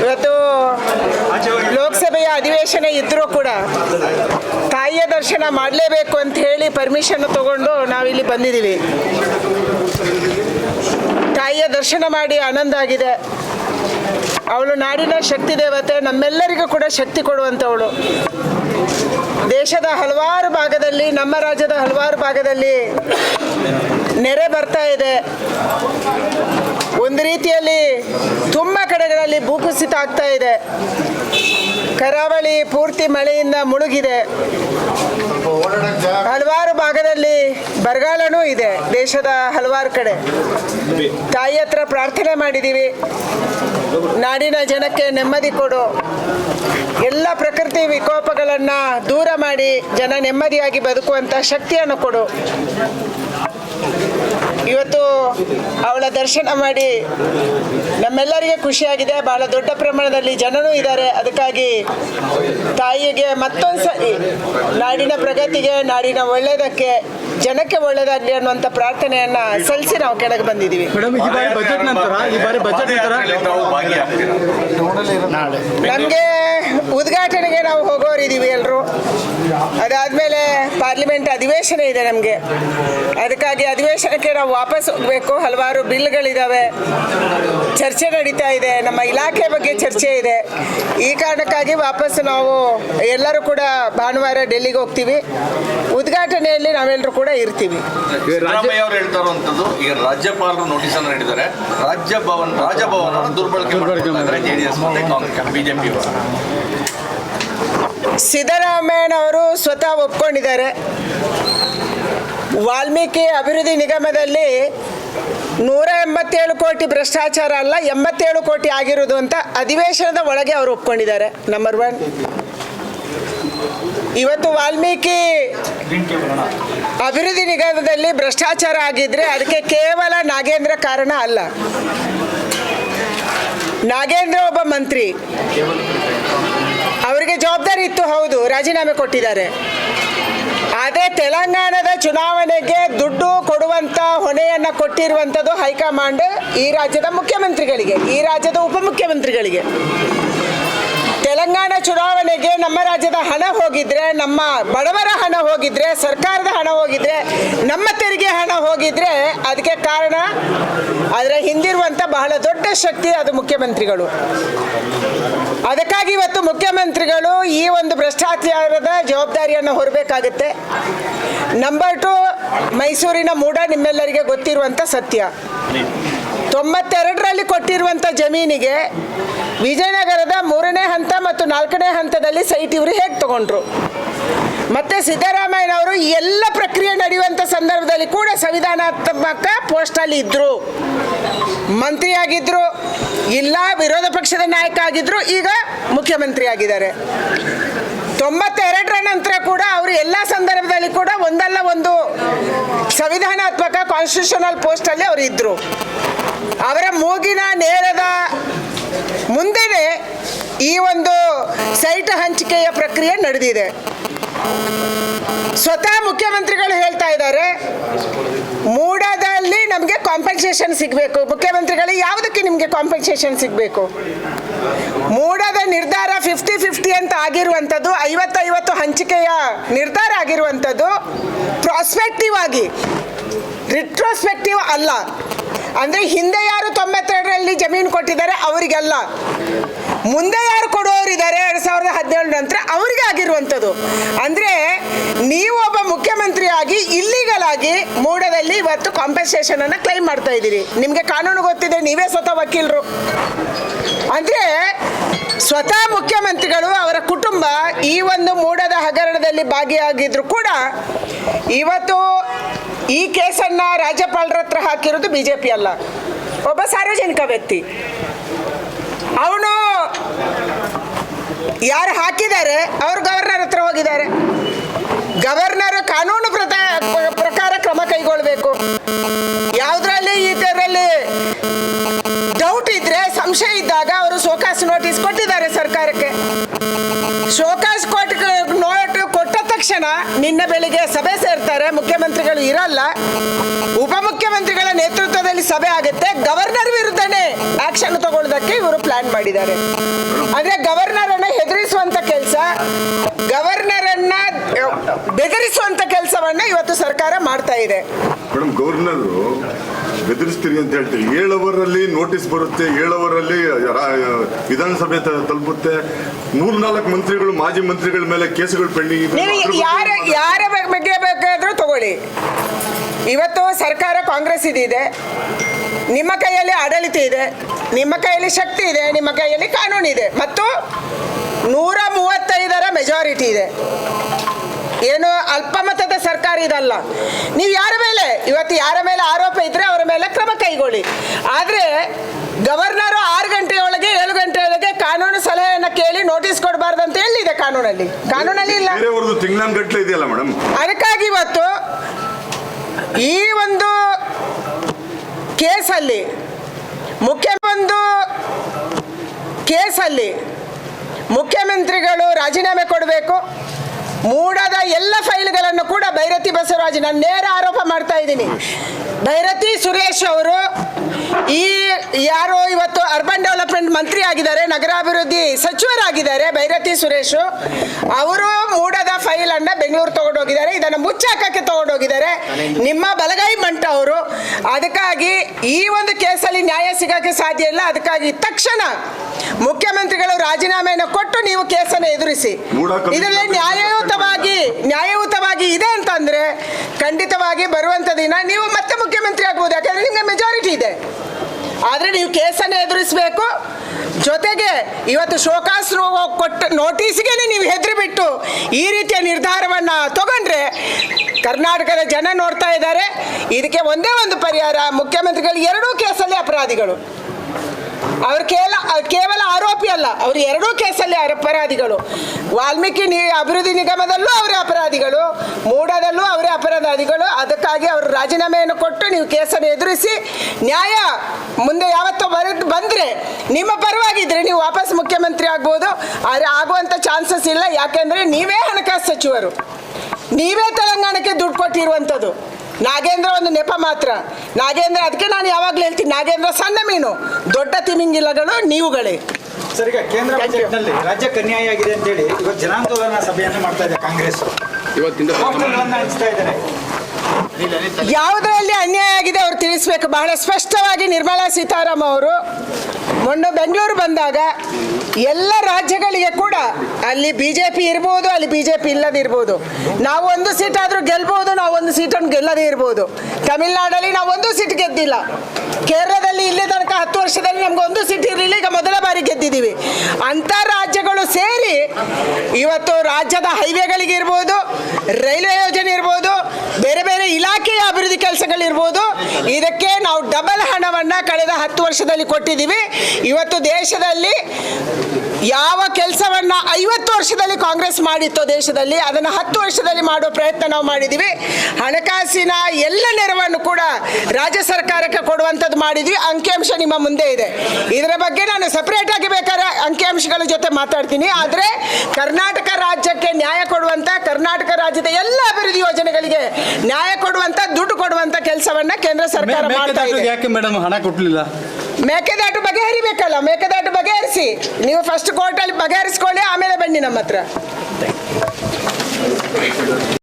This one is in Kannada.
ಇವತ್ತು ಲೋಕಸಭೆಯ ಅಧಿವೇಶನ ಇದ್ದರೂ ಕೂಡ ತಾಯಿಯ ದರ್ಶನ ಮಾಡಲೇಬೇಕು ಅಂತ ಹೇಳಿ ಪರ್ಮಿಷನ್ ತಗೊಂಡು ನಾವಿಲ್ಲಿ ಬಂದಿದ್ದೀವಿ. ತಾಯಿಯ ದರ್ಶನ ಮಾಡಿ ಆನಂದ ಆಗಿದೆ. ಅವಳು ನಾಡಿನ ಶಕ್ತಿ ದೇವತೆ, ನಮ್ಮೆಲ್ಲರಿಗೂ ಕೂಡ ಶಕ್ತಿ ಕೊಡುವಂಥವಳು ದೇಶದ ಹಲವಾರು ಭಾಗದಲ್ಲಿ, ನಮ್ಮ ರಾಜ್ಯದ ಹಲವಾರು ಭಾಗದಲ್ಲಿ ನೆರೆ ಬರ್ತಾ ಇದೆ. ಒಂದು ರೀತಿಯಲ್ಲಿ ತುಂಬ ಕಡೆಗಳಲ್ಲಿ ಭೂಕುಸಿತ ಆಗ್ತಾ ಇದೆ. ಕರಾವಳಿ ಪೂರ್ತಿ ಮಳೆಯಿಂದ ಮುಳುಗಿದೆ. ಹಲವಾರು ಭಾಗದಲ್ಲಿ ಬರಗಾಲನೂ ಇದೆ ದೇಶದ ಹಲವಾರು ಕಡೆ. ತಾಯಿ ಹತ್ರ ಪ್ರಾರ್ಥನೆ ಮಾಡಿದ್ದೀವಿ ನಾಡಿನ ಜನಕ್ಕೆ ನೆಮ್ಮದಿ ಕೊಡು. ಎಲ್ಲ ಪ್ರಕೃತಿ ವಿಕೋಪಗಳನ್ನು ದೂರ ಮಾಡಿ ಜನ ನೆಮ್ಮದಿಯಾಗಿ ಬದುಕುವಂಥ ಶಕ್ತಿಯನ್ನು ಕೊಡು. ಇವತ್ತು ಅವಳ ದರ್ಶನ ಮಾಡಿ ನಮ್ಮೆಲ್ಲರಿಗೆ ಖುಷಿಯಾಗಿದೆ. ಬಹಳ ದೊಡ್ಡ ಪ್ರಮಾಣದಲ್ಲಿ ಜನನೂ ಇದ್ದಾರೆ. ಅದಕ್ಕಾಗಿ ತಾಯಿಗೆ ಮತ್ತೊಂದು ಸರಿ ನಾಡಿನ ಪ್ರಗತಿಗೆ, ನಾಡಿನ ಒಳ್ಳೆಯದಕ್ಕೆ ಜನಕ್ಕೆ ಒಳ್ಳೇದಾಗ್ಲಿ ಅನ್ನುವಂಥ ಪ್ರಾರ್ಥನೆಯನ್ನ ಸಲ್ಲಿಸಿ ನಾವು ಕೆಳಗೆ ಬಂದಿದ್ದೀವಿ. ನಮ್ಗೆ ಈ ಬಜೆಟ್ ನಂತರ ಈ ಬಾರಿ ಬಜೆಟ್ ನಂತರ ತಾವು ಭಾಗಿಯಾಗ್ತೀರಾ ನಮಗೆ ಉದ್ಘಾಟನೆಗೆ ನಾವು ಹೋಗೋರಿದ್ದೀವಿ ಎಲ್ಲರೂ ಅದಾದಮೇಲೆ ಪಾರ್ಲಿಮೆಂಟ್ ಅಧಿವೇಶನ ಇದೆ ನಮಗೆ. ಅದಕ್ಕಾಗಿ ಅಧಿವೇಶನಕ್ಕೆ ನಾವು ವಾಪಸ್ ಹೋಗಬೇಕು. ಹಲವಾರು ಬಿಲ್ಗಳಿದ್ದಾವೆ ಚರ್ಚೆ ನಡೀತಾ ಇದೆ. ನಮ್ಮ ಇಲಾಖೆ ಬಗ್ಗೆ ಚರ್ಚೆ ಇದೆ. ಈ ಕಾರಣಕ್ಕಾಗಿ ವಾಪಸ್ ನಾವು ಎಲ್ಲರೂ ಕೂಡ ಭಾನುವಾರ ಡೆಲ್ಲಿಗೆ ಹೋಗ್ತೀವಿ. ಉದ್ಘಾಟನೆಯಲ್ಲಿ ನಾವೆಲ್ಲರೂ ಕೂಡ ಇರ್ತೀವಿ. ಸಿದ್ದರಾಮಯ್ಯ ಅವರು ಹೇಳ್ತಾ ಈಗ ರಾಜ್ಯಪಾಲರು ನೋಟಿಸ್ ಅನ್ನು ನೀಡಿದ್ದಾರೆ. ರಾಜ್ಯ ಭವನ ರಾಜಭವನ ದುರ್ಬಳಕೆ ಮಾಡ್ಕೊಳ್ತಾ ಜೆ ಡಿ ಎಸ್ ಮತ್ತೆ ಕಾಂಗ್ರೆಸ್ ಬಿಜೆಪಿ ಸಿದ್ದರಾಮಯ್ಯನವರು ಸ್ವತಃ ಒಪ್ಕೊಂಡಿದ್ದಾರೆ. ವಾಲ್ಮೀಕಿ ಅಭಿವೃದ್ಧಿ ನಿಗಮದಲ್ಲಿ ನೂರ ಎಂಬತ್ತೇಳು ಕೋಟಿ ಭ್ರಷ್ಟಾಚಾರ ಅಲ್ಲ ಎಂಬತ್ತೇಳು ಕೋಟಿ ಆಗಿರೋದು ಅಂತ ಅಧಿವೇಶನದ ಒಳಗೆ ಅವರು ಒಪ್ಕೊಂಡಿದ್ದಾರೆ. ನಂಬರ್ ಒನ್ ಇವತ್ತು ವಾಲ್ಮೀಕಿ ಅಭಿವೃದ್ಧಿ ನಿಗಮದಲ್ಲಿ ಭ್ರಷ್ಟಾಚಾರ ಆಗಿದ್ರೆ ಅದಕ್ಕೆ ಕೇವಲ ನಾಗೇಂದ್ರ ಕಾರಣ ಅಲ್ಲ. ನಾಗೇಂದ್ರ ಒಬ್ಬ ಮಂತ್ರಿ. ಅವರಿಗೆ ಜವಾಬ್ದಾರಿ ಇತ್ತು, ಹೌದು, ರಾಜೀನಾಮೆ ಕೊಟ್ಟಿದ್ದಾರೆ. ಆದರೆ ತೆಲಂಗಾಣದ ಚುನಾವಣೆಗೆ ದುಡ್ಡು ಕೊಡುವಂಥ ಹೊಣೆಯನ್ನು ಕೊಟ್ಟಿರುವಂಥದ್ದು ಹೈಕಮಾಂಡ್ ಈ ರಾಜ್ಯದ ಮುಖ್ಯಮಂತ್ರಿಗಳಿಗೆ, ಈ ರಾಜ್ಯದ ಉಪಮುಖ್ಯಮಂತ್ರಿಗಳಿಗೆ. ತೆಲಂಗಾಣ ಚುನಾವಣೆಗೆ ನಮ್ಮ ರಾಜ್ಯದ ಹಣ ಹೋಗಿದ್ರೆ, ನಮ್ಮ ಬಡವರ ಹಣ ಹೋಗಿದ್ರೆ, ಸರ್ಕಾರದ ಹಣ ಹೋಗಿದ್ರೆ, ನಮ್ಮ ತೆರಿಗೆ ಹಣ ಹೋಗಿದ್ರೆ ಅದಕ್ಕೆ ಕಾರಣ ಅದರ ಹಿಂದಿರುವಂಥ ಬಹಳ ದೊಡ್ಡ ಶಕ್ತಿ ಅದು ಮುಖ್ಯಮಂತ್ರಿಗಳು. ಅದಕ್ಕಾಗಿ ಇವತ್ತು ಮುಖ್ಯಮಂತ್ರಿಗಳು ಈ ಒಂದು ಭ್ರಷ್ಟಾಚಾರದ ಜವಾಬ್ದಾರಿಯನ್ನು ಹೊರಬೇಕಾಗುತ್ತೆ. ನಂಬರ್ ಟು ಮೈಸೂರಿನ ಮೂಡ ನಿಮ್ಮೆಲ್ಲರಿಗೆ ಗೊತ್ತಿರುವಂಥ ಸತ್ಯ. ತೊಂಬತ್ತೆರಡರಲ್ಲಿ ಕೊಟ್ಟಿರುವಂಥ ಜಮೀನಿಗೆ ವಿಜಯನಗರದ ಮೂರನೇ ಹಂತ ಮತ್ತು ನಾಲ್ಕನೇ ಹಂತದಲ್ಲಿ ಸೈಟ್ ಇವರು ಹೇಗೆ ತಗೊಂಡ್ರು. ಮತ್ತೆ ಸಿದ್ದರಾಮಯ್ಯನವರು ಎಲ್ಲ ಪ್ರಕ್ರಿಯೆ ನಡೆಯುವಂಥ ಸಂದರ್ಭದಲ್ಲಿ ಕೂಡ ಸಂವಿಧಾನಾತ್ಮಕ ಪೋಸ್ಟಲ್ಲಿ ಇದ್ದರು ಮಂತ್ರಿಯಾಗಿದ್ದರು ಇಲ್ಲ, ವಿರೋಧ ಪಕ್ಷದ ನಾಯಕ ಆಗಿದ್ರು, ಈಗ ಮುಖ್ಯಮಂತ್ರಿ ಆಗಿದ್ದಾರೆ. ತೊಂಬತ್ತೆರಡರ ನಂತರ ಕೂಡ ಅವರು ಎಲ್ಲ ಸಂದರ್ಭದಲ್ಲಿ ಕೂಡ ಒಂದಲ್ಲ ಒಂದು ಸಂವಿಧಾನಾತ್ಮಕ ಕಾನ್ಸ್ಟಿಟ್ಯೂಷನಲ್ ಪೋಸ್ಟಲ್ಲಿ ಅವರು ಇದ್ದರು ಅವರ ಮೂಗಿನ ನೇರದ ಮುಂದೆನೇ ಈ ಒಂದು ಸೈಟ್ ಹಂಚಿಕೆಯ ಪ್ರಕ್ರಿಯೆ ನಡೆದಿದೆ. ಸ್ವತಃ ಮುಖ್ಯಮಂತ್ರಿಗಳು ಹೇಳ್ತಾ ಇದ್ದಾರೆ, ಮೂಡದಲ್ಲಿ ನಮಗೆ ಕಾಂಪನ್ಸೇಷನ್ ಸಿಗಬೇಕು. ಮುಖ್ಯಮಂತ್ರಿಗಳು ಯಾವುದಕ್ಕೆ ನಿಮಗೆ ಕಾಂಪನ್ಸೇಷನ್ ಸಿಗಬೇಕು? ಮೂಡದ ನಿರ್ಧಾರ ಫಿಫ್ಟಿ ಫಿಫ್ಟಿ ಅಂತ ಆಗಿರುವಂಥದ್ದು, ಐವತ್ತೈವತ್ತು ಹಂಚಿಕೆಯ ನಿರ್ಧಾರ ಆಗಿರುವಂಥದ್ದು ಪ್ರಾಸ್ಪೆಕ್ಟಿವ್ ಆಗಿ ರಿಟ್ರೋಸ್ಪೆಕ್ಟಿವ್ ಅಲ್ಲ. ಅಂದರೆ ಹಿಂದೆ ಯಾರು ತೊಂಬತ್ತೆರಡರಲ್ಲಿ ಜಮೀನು ಕೊಟ್ಟಿದ್ದಾರೆ, ಅವರಿಗೆಲ್ಲ. ಮುಂದೆ ಯಾರು ಕೊಡೋರಿದ್ದಾರೆ ಎರಡು ಸಾವಿರದ ಹದಿನೇಳು ನಂತರ ಅವರಿಗೆ ಆಗಿರುವಂಥದ್ದು. ಅಂದರೆ ನೀವು ಒಬ್ಬ ಮುಖ್ಯಮಂತ್ರಿಯಾಗಿ ಇಲ್ಲಿಗಲ್ ಆಗಿ ಮೂಡದಲ್ಲಿ ಇವತ್ತು ಕಾಂಪನ್ಸೇಷನ್ ಅನ್ನು ಕ್ಲೈಮ್ ಮಾಡ್ತಾ ಇದ್ದೀರಿ. ನಿಮಗೆ ಕಾನೂನು ಗೊತ್ತಿದೆ, ನೀವೇ ಸ್ವತಃ ವಕೀಲರು. ಅಂದರೆ ಸ್ವತಃ ಮುಖ್ಯಮಂತ್ರಿಗಳು ಅವರ ಕುಟುಂಬ ಈ ಒಂದು ಮೂಡದ ಹಗರಣದಲ್ಲಿ ಭಾಗಿಯಾಗಿದ್ರು ಕೂಡ ಇವತ್ತು ಈ ಕೇಸನ್ನು ರಾಜ್ಯಪಾಲರ ಹತ್ರ ಹಾಕಿರೋದು ಬಿ ಜೆ ಪಿ ಅಲ್ಲ. ಒಬ್ಬ ಸಾರ್ವಜನಿಕ ವ್ಯಕ್ತಿ. ಅವನು ಯಾರು ಹಾಕಿದ್ದಾರೆ? ಅವರು ಗವರ್ನರ್ ಹತ್ರ ಹೋಗಿದ್ದಾರೆ. ಗವರ್ನರ್ ಕಾನೂನು ಪ್ರಕಾರ ಕ್ರಮ ಕೈಗೊಳ್ಳಬೇಕು ಯಾವುದರಲ್ಲಿ ಇದ್ರೆ ಸಂಶಯ ಇದ್ದಾಗ ಅವರು ಶೋಕಾಸ್ ನೋಟಿಸ್ ಕೊಟ್ಟಿದ್ದಾರೆ ಸರ್ಕಾರಕ್ಕೆ. ಶೋಕಾಸ್ ಕೊಟ್ಟ ನೋಟ್ ಕೊಟ್ಟ ತಕ್ಷಣ ನಿನ್ನೆ ಬೆಳಿಗ್ಗೆ ಸಭೆ ಸೇರ್ತಾರೆ, ಮುಖ್ಯಮಂತ್ರಿಗಳು ಇರಲ್ಲ. ಉಪಮುಖ್ಯಮಂತ್ರಿಗಳ ನೇತೃತ್ವದಲ್ಲಿ ಸಭೆ ಆಗುತ್ತೆ ಗವರ್ನರ್ ವಿರುದ್ಧನೇ ಆಕ್ಷನ್ ತಗೊಳ್ಳೋದಕ್ಕೆ ಇವರು ಪ್ಲಾನ್ ಮಾಡಿದ್ದಾರೆ. ಅಂದ್ರೆ ಗವರ್ನರ್ ಅನ್ನ ಹೆದರಿಸುವಂತ ಕೆಲಸ ಗವರ್ನರ್ ಅನ್ನ ಬೆದರಿಸುವಂತ ಕೆಲಸವನ್ನ ಇವತ್ತು ಸರ್ಕಾರ ಮಾಡ್ತಾ ಇದೆ. ಗವರ್ನರ್ ಬೆದರಿಸ್ತೀರಿ ಅಂತ ಹೇಳ್ತೀವಿ ಏಳು ಅವರಲ್ಲಿ ನೋಟಿಸ್ ಬರುತ್ತೆ ಏಳು ಅವರಲ್ಲಿ ವಿಧಾನಸಭೆ ತಲುಪುತ್ತೆ. ಮೂರ್ನಾಲ್ಕು ಮಂತ್ರಿಗಳು ಮಾಜಿ ಮಂತ್ರಿಗಳ ಮೇಲೆ ಕೇಸುಗಳು ಪೆಂಡಿಂಗ್ ಯಾರ ಯಾರ ಬಗ್- ಬಗ್ಗೆ ಬೇಕಾದ್ರೂ ತಗೊಳ್ಳಿ. ಇವತ್ತು ಸರ್ಕಾರ ಕಾಂಗ್ರೆಸ್ ಇದಿದೆ. ನಿಮ್ಮ ಕೈಯಲ್ಲಿ ಆಡಳಿತ ಇದೆ. ನಿಮ್ಮ ಕೈಯಲ್ಲಿ ಶಕ್ತಿ ಇದೆ. ನಿಮ್ಮ ಕೈಯಲ್ಲಿ ಕಾನೂನು ಇದೆ. ಮತ್ತು ನೂರ ಮೂವತ್ತೈದರ ಮೆಜಾರಿಟಿ ಇದೆ. ಏನು ಅಲ್ಪಮತದ ಸರ್ಕಾರ ಇದಲ್ಲ. ನೀವು ಯಾರ ಮೇಲೆ? ಇವತ್ತು ಯಾರ ಮೇಲೆ ಆರೋಪ ಇದ್ರೆ ಅವರ ಮೇಲೆ ಕ್ರಮ ಕೈಗೊಳ್ಳಿ. ಆದರೆ ಗವರ್ನರ್ ಆರು ಗಂಟೆಯೊಳಗೆ ಏಳು ಗಂಟೆಯೊಳಗೆ ಕಾನೂನು ಸಲಹೆಯನ್ನು ಕೇಳಿ ನೋಟಿಸ್ ಕೊಡಬಾರ್ದು ಅಂತ ಹೇಳಿದೆ ಕಾನೂನಲ್ಲಿ? ಕಾನೂನಲ್ಲಿ ಇಲ್ಲ. ಇದೆಯಲ್ಲ ಮೇಡಮ್ ಅದಕ್ಕಾಗಿ ಇವತ್ತು ಈ ಒಂದು ಕೇಸಲ್ಲಿ ಮುಖ್ಯ ಒಂದು ಕೇಸಲ್ಲಿ ಮುಖ್ಯಮಂತ್ರಿಗಳು ರಾಜೀನಾಮೆ ಕೊಡಬೇಕು. ಮೂಡದ ಎಲ್ಲ ಫೈಲ್ಗಳನ್ನು ಕೂಡ ಭೈರತಿ ಬಸವರಾಜ್ ನಾನು ನೇರ ಆರೋಪ ಮಾಡ್ತಾ ಇದ್ದೀನಿ. ಭೈರತಿ ಸುರೇಶ್ ಅವರು ಈ ಯಾರು ಇವತ್ತು ಅರ್ಬನ್ ಡೆವಲಪ್ಮೆಂಟ್ ಮಂತ್ರಿ ಆಗಿದ್ದಾರೆ ನಗರಾಭಿವೃದ್ಧಿ ಸಚಿವರಾಗಿದ್ದಾರೆ ಭೈರತಿ ಸುರೇಶ್. ಅವರು ಮೂಡದ ಫೈಲ್ ಅನ್ನ ಬೆಂಗಳೂರು ತಗೊಂಡೋಗಿದ್ದಾರೆ ಇದನ್ನು ಮುಚ್ಚಾಕಕ್ಕೆ ತಗೊಂಡೋಗಿದ್ದಾರೆ. ನಿಮ್ಮ ಬಲಗೈ ಮಂಟ ಅವರು. ಅದಕ್ಕಾಗಿ ಈ ಒಂದು ಕೇಸಲ್ಲಿ ನ್ಯಾಯ ಸಿಗಕ್ಕೆ ಸಾಧ್ಯ ಇಲ್ಲ. ಅದಕ್ಕಾಗಿ ತಕ್ಷಣ ಮುಖ್ಯಮಂತ್ರಿಗಳು ರಾಜೀನಾಮೆಯನ್ನು ಕೊಟ್ಟು ನೀವು ಕೇಸನ್ನು ಎದುರಿಸಿ. ಇದರಲ್ಲಿ ನ್ಯಾಯಯುತವಾಗಿ ನ್ಯಾಯಯುತವಾಗಿ ಇದೆ ಅಂತಂದ್ರೆ ಖಂಡಿತವಾಗಿ ಬರುವಂತ ದಿನ ನೀವು ಮತ್ತೆ ಮುಖ್ಯಮಂತ್ರಿ ಆಗ್ಬೋದು, ಯಾಕಂದ್ರೆ ನಿಮಗೆ ಮೆಜಾರಿಟಿ ಇದೆ. ಆದರೆ ನೀವು ಕೇಸನ್ನು ಎದುರಿಸಬೇಕು. ಜೊತೆಗೆ ಇವತ್ತು ಶೋಕಾಸ್ ಕೊಟ್ಟ ನೋಟಿಸ್ಗೆ ನೀವು ಹೆದರಿ ಬಿಟ್ಟು ಈ ರೀತಿಯ ನಿರ್ಧಾರವನ್ನ ತಗೊಂಡ್ರೆ ಕರ್ನಾಟಕದ ಜನ ನೋಡ್ತಾ ಇದ್ದಾರೆ. ಇದಕ್ಕೆ ಒಂದೇ ಒಂದು ಪರಿಹಾರ, ಮುಖ್ಯಮಂತ್ರಿಗಳು ಎರಡೂ ಕೇಸಲ್ಲಿ ಅಪರಾಧಿಗಳು. ಅವ್ರು ಕೇವಲ ಕೇವಲ ಆರೋಪಿ ಅಲ್ಲ, ಅವರು ಎರಡೂ ಕೇಸಲ್ಲಿ ಅಪರಾಧಿಗಳು. ವಾಲ್ಮೀಕಿ ನಿ ಅಭಿವೃದ್ಧಿ ನಿಗಮದಲ್ಲೂ ಅವರೇ ಅಪರಾಧಿಗಳು, ಮೂಡದಲ್ಲೂ ಅವರೇ ಅಪರಾಧಿಗಳು ಅದಕ್ಕಾಗಿ ಅವರು ರಾಜೀನಾಮೆಯನ್ನು ಕೊಟ್ಟು ನೀವು ಕೇಸನ್ನು ಎದುರಿಸಿ, ನ್ಯಾಯ ಮುಂದೆ ಯಾವತ್ತೋ ಬರ ಬಂದರೆ ನಿಮ್ಮ ಪರವಾಗಿದ್ದರೆ ನೀವು ವಾಪಸ್ ಮುಖ್ಯಮಂತ್ರಿ ಆಗ್ಬೋದು. ಆದರೆ ಆಗುವಂಥ ಚಾನ್ಸಸ್ ಇಲ್ಲ. ಯಾಕೆಂದರೆ ನೀವೇ ಹಣಕಾಸು ಸಚಿವರು. ನೀವೇ ತೆಲಂಗಾಣಕ್ಕೆ ದುಡ್ಡು ಕೊಟ್ಟಿರುವಂಥದ್ದು. ನಾಗೇಂದ್ರ ಒಂದು ನೆಪ ಮಾತ್ರ. ನಾಗೇಂದ್ರ ಅದಕ್ಕೆ ನಾನು ಯಾವಾಗಲೂ ಹೇಳ್ತೀನಿ ನಾಗೇಂದ್ರ ಸಣ್ಣ ಮೀನು. ದೊಡ್ಡ ತಿಮಿಂಗಿಲಗಳು ನೀವುಗಳೇ. ಸರ್ ಈಗ ಕೇಂದ್ರ ಬಜೆಟ್ನಲ್ಲಿ ರಾಜ್ಯ ಕನ್ಯಾಯ ಆಗಿದೆ ಅಂತೇಳಿ ಇವತ್ತು ಜನಾಂದೋಲನ ಸಭೆಯನ್ನು ಮಾಡ್ತಾ ಇದೆ ಕಾಂಗ್ರೆಸ್. ಇವತ್ತಿಂದ ಹಂಚ್ತಾ ಇದ್ದಾರೆ. ಯಾವುದರಲ್ಲಿ ಅನ್ಯಾಯ ಆಗಿದೆ ಅವ್ರು ತಿಳಿಸ್ಬೇಕು. ಬಹಳ ಸ್ಪಷ್ಟವಾಗಿ ನಿರ್ಮಲಾ ಸೀತಾರಾಮ್ ಅವರು ಮೊನ್ನೆ ಬೆಂಗಳೂರು ಬಂದಾಗ ಎಲ್ಲ ರಾಜ್ಯಗಳಿಗೆ ಕೂಡ ಅಲ್ಲಿ ಬಿ ಜೆ ಪಿ ಇರ್ಬೋದು, ಅಲ್ಲಿ ಬಿ ಜೆ ಪಿ ಇಲ್ಲದಿರ್ಬೋದು ನಾವು ಒಂದು ಸೀಟ್ ಆದರೂ ಗೆಲ್ಬೋದು, ನಾವು ಒಂದು ಸೀಟನ್ನು ಗೆಲ್ಲದೇ ಇರ್ಬೋದು. ತಮಿಳ್ನಾಡಲ್ಲಿ ನಾವು ಒಂದು ಸೀಟ್ ಗೆದ್ದಿಲ್ಲ. ಕೇರಳದಲ್ಲಿ ಇಲ್ಲಿ ತನಕ ಹತ್ತು ವರ್ಷದಲ್ಲಿ ನಮ್ಗೆ ಒಂದು ಸೀಟ್ ಇರಲಿಲ್ಲ, ಈಗ ಮೊದಲ ಬಾರಿ ಗೆದ್ದಿದ್ದೀವಿ. ಅಂಥ ರಾಜ್ಯಗಳು ಸೇರಿ ಇವತ್ತು ರಾಜ್ಯದ ಹೈವೇಗಳಿಗಿರ್ಬೋದು ರೈಲ್ವೆ ಯೋಜನೆ ಇರ್ಬೋದು ಬೇರೆ ಬೇರೆ ಇಲಾಖೆಯ ಅಭಿವೃದ್ಧಿ ಕೆಲಸಗಳಿರ್ಬೋದು. ಇದಕ್ಕೆ ನಾವು ಡಬಲ್ ಹಣವನ್ನು ಕಳೆದ ಹತ್ತು ವರ್ಷದಲ್ಲಿ ಕೊಟ್ಟಿದ್ದೀವಿ. ಇವತ್ತು ದೇಶದಲ್ಲಿ ಯಾವ ಕೆಲಸವನ್ನು ಐವತ್ತು ವರ್ಷದಲ್ಲಿ ಕಾಂಗ್ರೆಸ್ ಮಾಡಿತ್ತು ದೇಶದಲ್ಲಿ, ಅದನ್ನು ಹತ್ತು ವರ್ಷದಲ್ಲಿ ಮಾಡುವ ಪ್ರಯತ್ನ ನಾವು ಮಾಡಿದ್ದೀವಿ. ಹಣಕಾಸಿನ ಎಲ್ಲ ನೆರವನ್ನು ಕೂಡ ರಾಜ್ಯ ಸರ್ಕಾರಕ್ಕೆ ಕೊಡುವಂಥದ್ದು ಮಾಡಿದ್ವಿ. ಅಂಕಿಅಂಶ ನಿಮ್ಮ ಮುಂದೆ ಇದೆ. ಇದರ ಬಗ್ಗೆ ನಾನು ಸಪ್ರೇಟಾಗಿ ಬೇಕಾದ್ರೆ ಅಂಕಿಅಂಶಗಳ ಜೊತೆ ಮಾತಾಡ್ತೀನಿ. ಆದರೆ ಕರ್ನಾಟಕ ರಾಜ್ಯಕ್ಕೆ ನ್ಯಾಯ ಕೊಡುವ ರಾಜ್ಯದ ಎಲ್ಲ ಅಭಿವೃದ್ಧಿ ಯೋಜನೆಗಳಿಗೆ ನ್ಯಾಯ ಕೊಡುವಂತ ದುಡ್ಡು ಕೊಡುವಂತ ಕೆಲಸವನ್ನ ಕೇಂದ್ರ ಸರ್ಕಾರ ಮಾಡ್ತಾ ಮೇಕೆದಾಟು ಇದೆ. ಯಾಕೆ ಮೇಡಮ್ ಹಣ ಮೇಕೆದಾಟು ಬಗೆಹರಿಬೇಕಲ್ಲ ಮೇಕೆದಾಟು ಬಗೆಹರಿಸಿ. ನೀವು ಫಸ್ಟ್ ಕೋರ್ಟಲ್ಲಿ ಬಗೆಹರಿಸ್ಕೊಳ್ಳಿ ಆಮೇಲೆ ಬನ್ನಿ ನಮ್ಮ ಹತ್ರ.